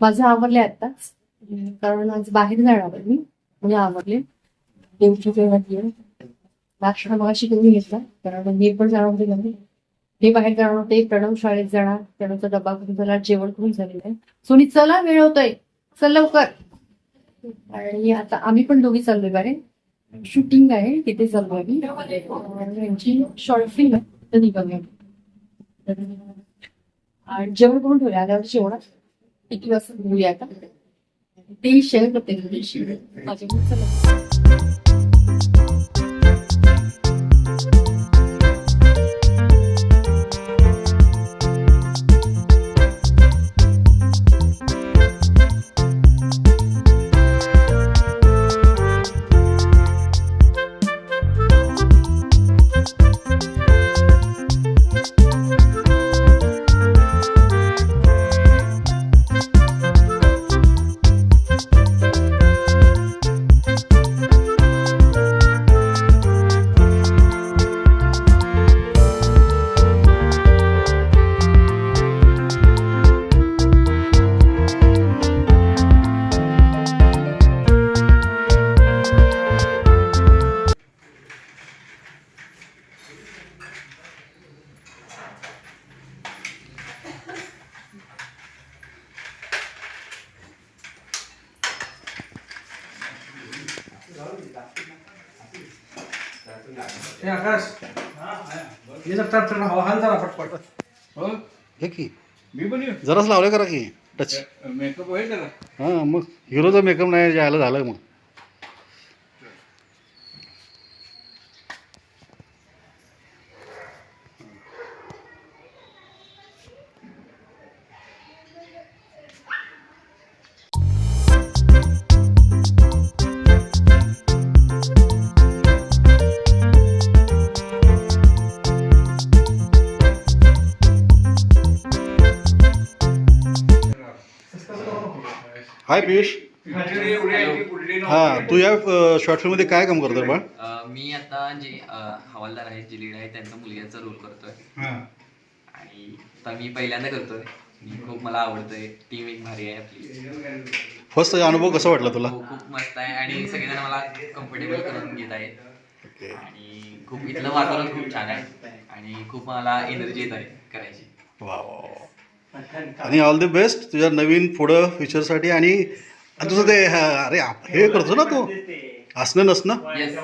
माझं आवडले आत्ताच. कारण आज बाहेर जाणार आहे मी. म्हणजे आवरले देवची नाश्ता मगाशी करून घेतला. कारण मी पण जाणार होते घरी. मी बाहेर जाणार होते. प्रणव शाळेत जाणार. प्रणवचा डबा करून झाला जेवण करून झालेलं आहे. सोनी चला वेळ होतोय. चल लवकर. आणि आता आम्ही पण दोघी चाललोय बाहेर. शूटिंग आहे. तिथे चाललोय मी त्यांची यांची शॉर्ट फिल्म आहे. तर निघाली आणि जेवण करून ठेवले आल्यावर जेवणात किती वाजता घेऊया का ते शेअर करते तुझ्याशी हे आकाश. हे जर तर तर हवा हाल जरा पटपट. हो? हे की? मी पण येऊ. जराच लावलं करा की टच. मेकअप होईल हां मग हिरोचा मेकअप नाही जायला झालं मग. हाय पियुष हां तू या शॉर्ट फिल्ममध्ये काय काम करतो बा अ, मी आता जे हवालदार आहेत जे लीड आहे त्यांचा मुलग्याचा रोल करतोय. आणि आता मी पहिल्यांदा करतोय. खूप मला आवडतंय. टीम एक भारी आहे आपली. फर्स्ट अनुभव कसा वाटला तुला? हो, खूप मस्त आहे. आणि सगळेजण मला कम्फर्टेबल करून घेत आहेत. ओके. आणि खूप इथलं वातावरण खूप छान आहे. आणि खूप मला एनर्जी येत आहे करायची. वा वा. आणि ऑल द बेस्ट तुझ्या नवीन पुढं फ्युचरसाठी आणि आणि तुझं ते हा, अरे आप- हे करतो ना तू? असणं नसणं?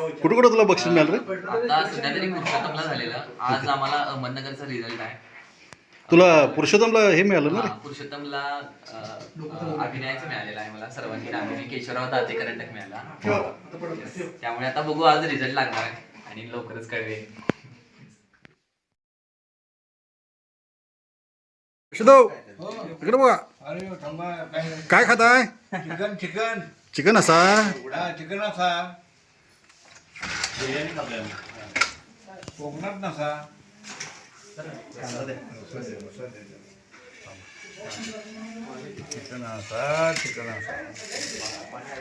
कुठं कुठं तुला बक्षीस मिळालं रे? आता सध्या तरी पुरुषोत्तमला झालेलं. आज आम्हाला अहमदनगरचा रिझल्ट आहे. तुला पुरुषोत्तमला हे मिळालं ना हा, पुरुषोत्तमला अ, अ, अभिनयाचं मिळालेलं आहे मला सर्वांगीण अभिनय केशवराव दाते करंटक मिळाला. Yes. त्यामुळे आता बघू आज रिझल्ट लागणार आहे. आणि लवकरच कळवे शुद्धो इकडे बघा. अरे थांबा काय काय खाताय? चिकन चिकन चिकन असा. उडा चिकन असा कोकणात नसा चिकन असा चिकन असा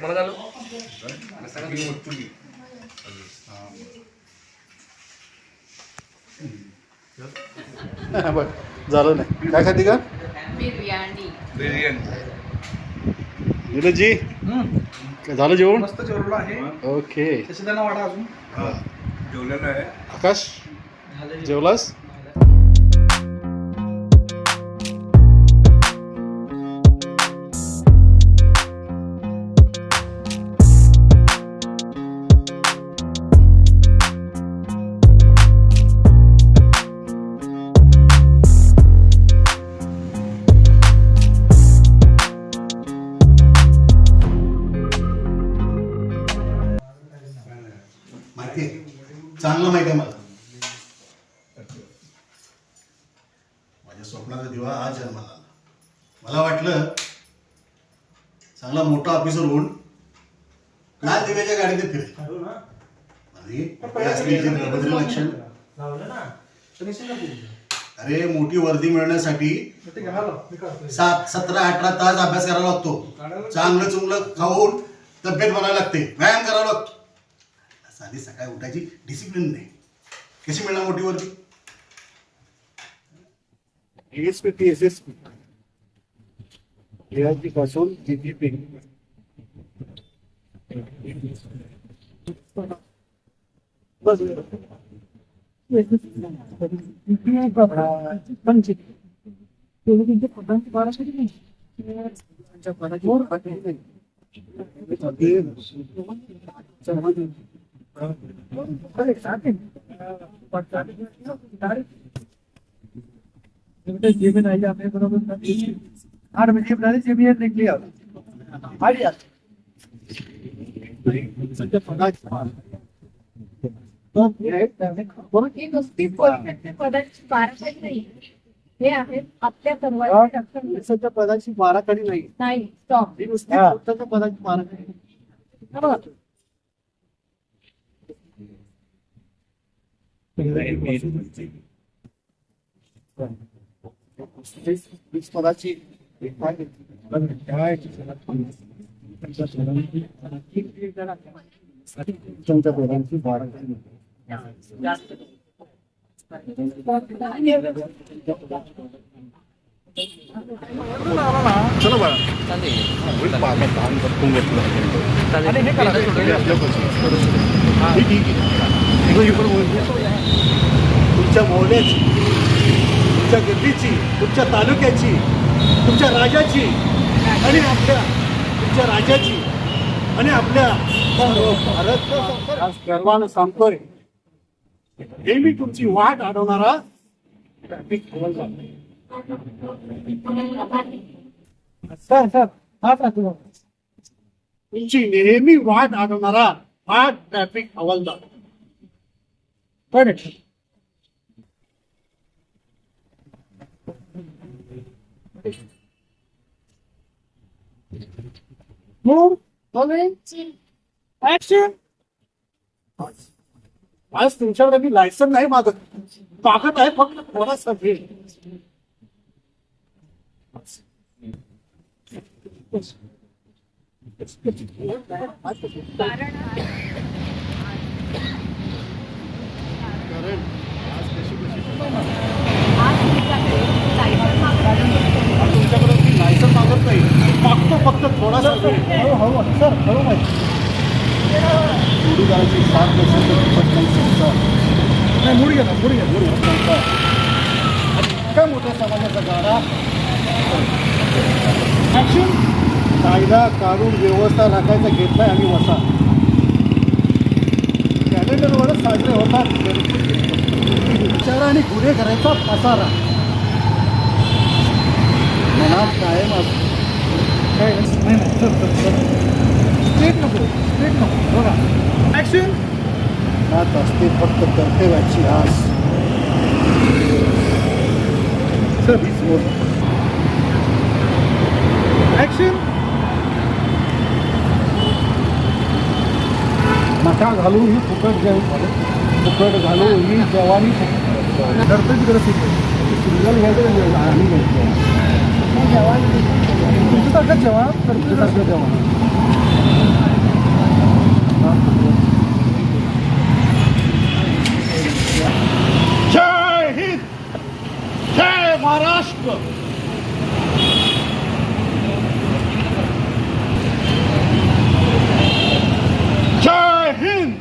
बघ झालं नाही. काय खाती का? बिर्याणी. झालं जेवण? मस्त जेवढं आहे. ओके. तसे त्यांना वाटा अजून. हा. जेवलेलं आहे. आकाश? जेवलास? स्वप्नाचा दिवा आज जन्माला आला. मला वाटलं चांगला मोठा ऑफिसर होऊन लाल दिव्याच्या गाडीत फिरेल. अरे हे असली लक्षण. अरे मोठी वर्दी मिळवण्यासाठी सात सतरा अठरा तास अभ्यास करावा लागतो. चांगलं चुंगलं खाऊन तब्येत बनायला लागते. व्यायाम करावा लागतो. साधी सकाळी उठायची डिसिप्लिन नाही. कशी मिळणार मोठी वर्दी? S P S S P. पासून जीडीपी ही नुसती बाराखडी नाही. हे आहे आपल्या सध्या पदाची माराखडी नाही. नाही स्टॉप ही नुसती पुस्तकं पदाची माराखडी पदाची त्यांच्या पदांची माराखडी चला बाळा होईल बाबा लहान बघून घेतलं हे हे ठीक आहे तुमच्या मोहल्याची तुमच्या गल्लीची तुमच्या तालुक्याची तुमच्या राजाची आणि आपल्या तुमच्या राजाची आणि आपल्या भारत गर्वानं सांगतोय. नेहमी तुमची वाट अडवणारा ट्रॅफिक हवालदार. सर सर हा सर तुमची नेहमी वाट अडवणारा हा ट्रॅफिक हवालदार Move. Action. आज तुमच्याकडे मी लायसन नाही मागत मागत आहे फक्त थोडासा वेळ तुमच्याकडे मी लायसन मागत नाही थोडासा सर बरोबर जोडीदाराची साथ नसेल तर खूपच नाही मुडी घ्या मुडी घ्या मुडी संसार आणि मोठ्या समाजाचा गाडा ॲक्शन कायदा काढून व्यवस्था राखायचा घेतलाय आम्ही वसा कॅलेंडरवरच साजरे होतात विचार आणि गुन्हे करायचा पसारा. मनात कायम असतो. काय नाही नाही सर स्ट्रेट नको स्ट्रेट नको बघा. ऍक्शन त्यात असते फक्त कर्तव्याची आस. सर हीच बोल. ऍक्शन नका घालू ही फुकट जाऊ फुकट घालू ही जवानी कर्तव्य गरज सिंगल घ्यायचं आणि घ्यायचं तुमच्यासारखं जवान तुमच्यासारखं जवान जय हिंद जय महाराष्ट्र. जय हिंद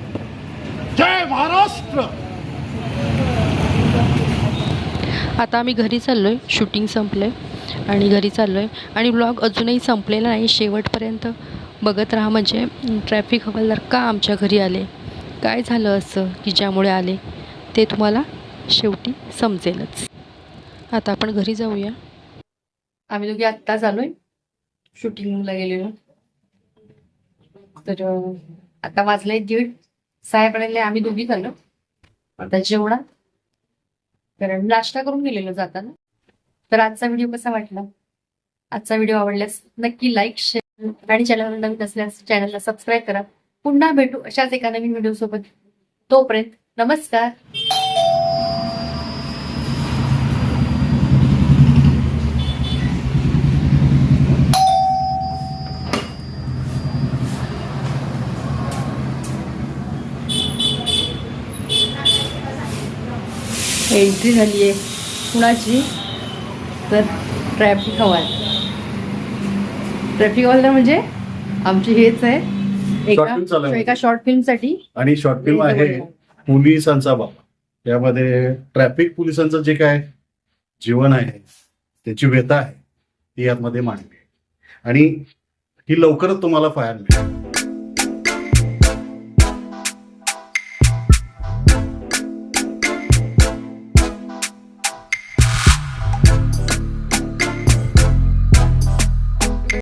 जय महाराष्ट्र. आता आम्ही घरी चाललो आहे शूटिंग संपलं आहे आणि घरी चाललो आहे आणि ब्लॉग अजूनही संपलेला नाही. शेवटपर्यंत बघत राहा म्हणजे. ट्रॅफिक हवालदार का आमच्या घरी आले? काय झालं असं की ज्यामुळे आले? ते तुम्हाला शेवटी समजेलच. आता आपण घरी जाऊया. आम्ही दोघी आत्ताच आलोय शूटिंगला गेलेलो. तर आता वाजलंय दीड. साहेबांना आम्ही दोघी झालो आता जेवणा कारण नाश्ता करून गेलेलो जाताना. तर आजचा व्हिडिओ कसा वाटला? आजचा व्हिडिओ आवडल्यास नक्की लाईक शेअर आणि चॅनलवर नवीन असल्यास चॅनलला सबस्क्राईब करा. पुन्हा भेटू अशाच एका नवीन व्हिडिओ सोबत. तोपर्यंत नमस्कार. एंट्री झाली आहे कुणाची? तर ट्रॅफिक हवा ट्रॅफिक हवालदार म्हणजे आमचे हेच आहे. एका आहे. एका शॉर्ट फिल्मसाठी आणि शॉर्ट फिल्म आहे पोलिसांचा बाबा. यामध्ये ट्रॅफिक पोलिसांचं जे काय जीवन आहे त्याची व्यथा आहे ती यामध्ये मांडली आहे. आणि ही लवकरच तुम्हाला पाहायला मिळेल.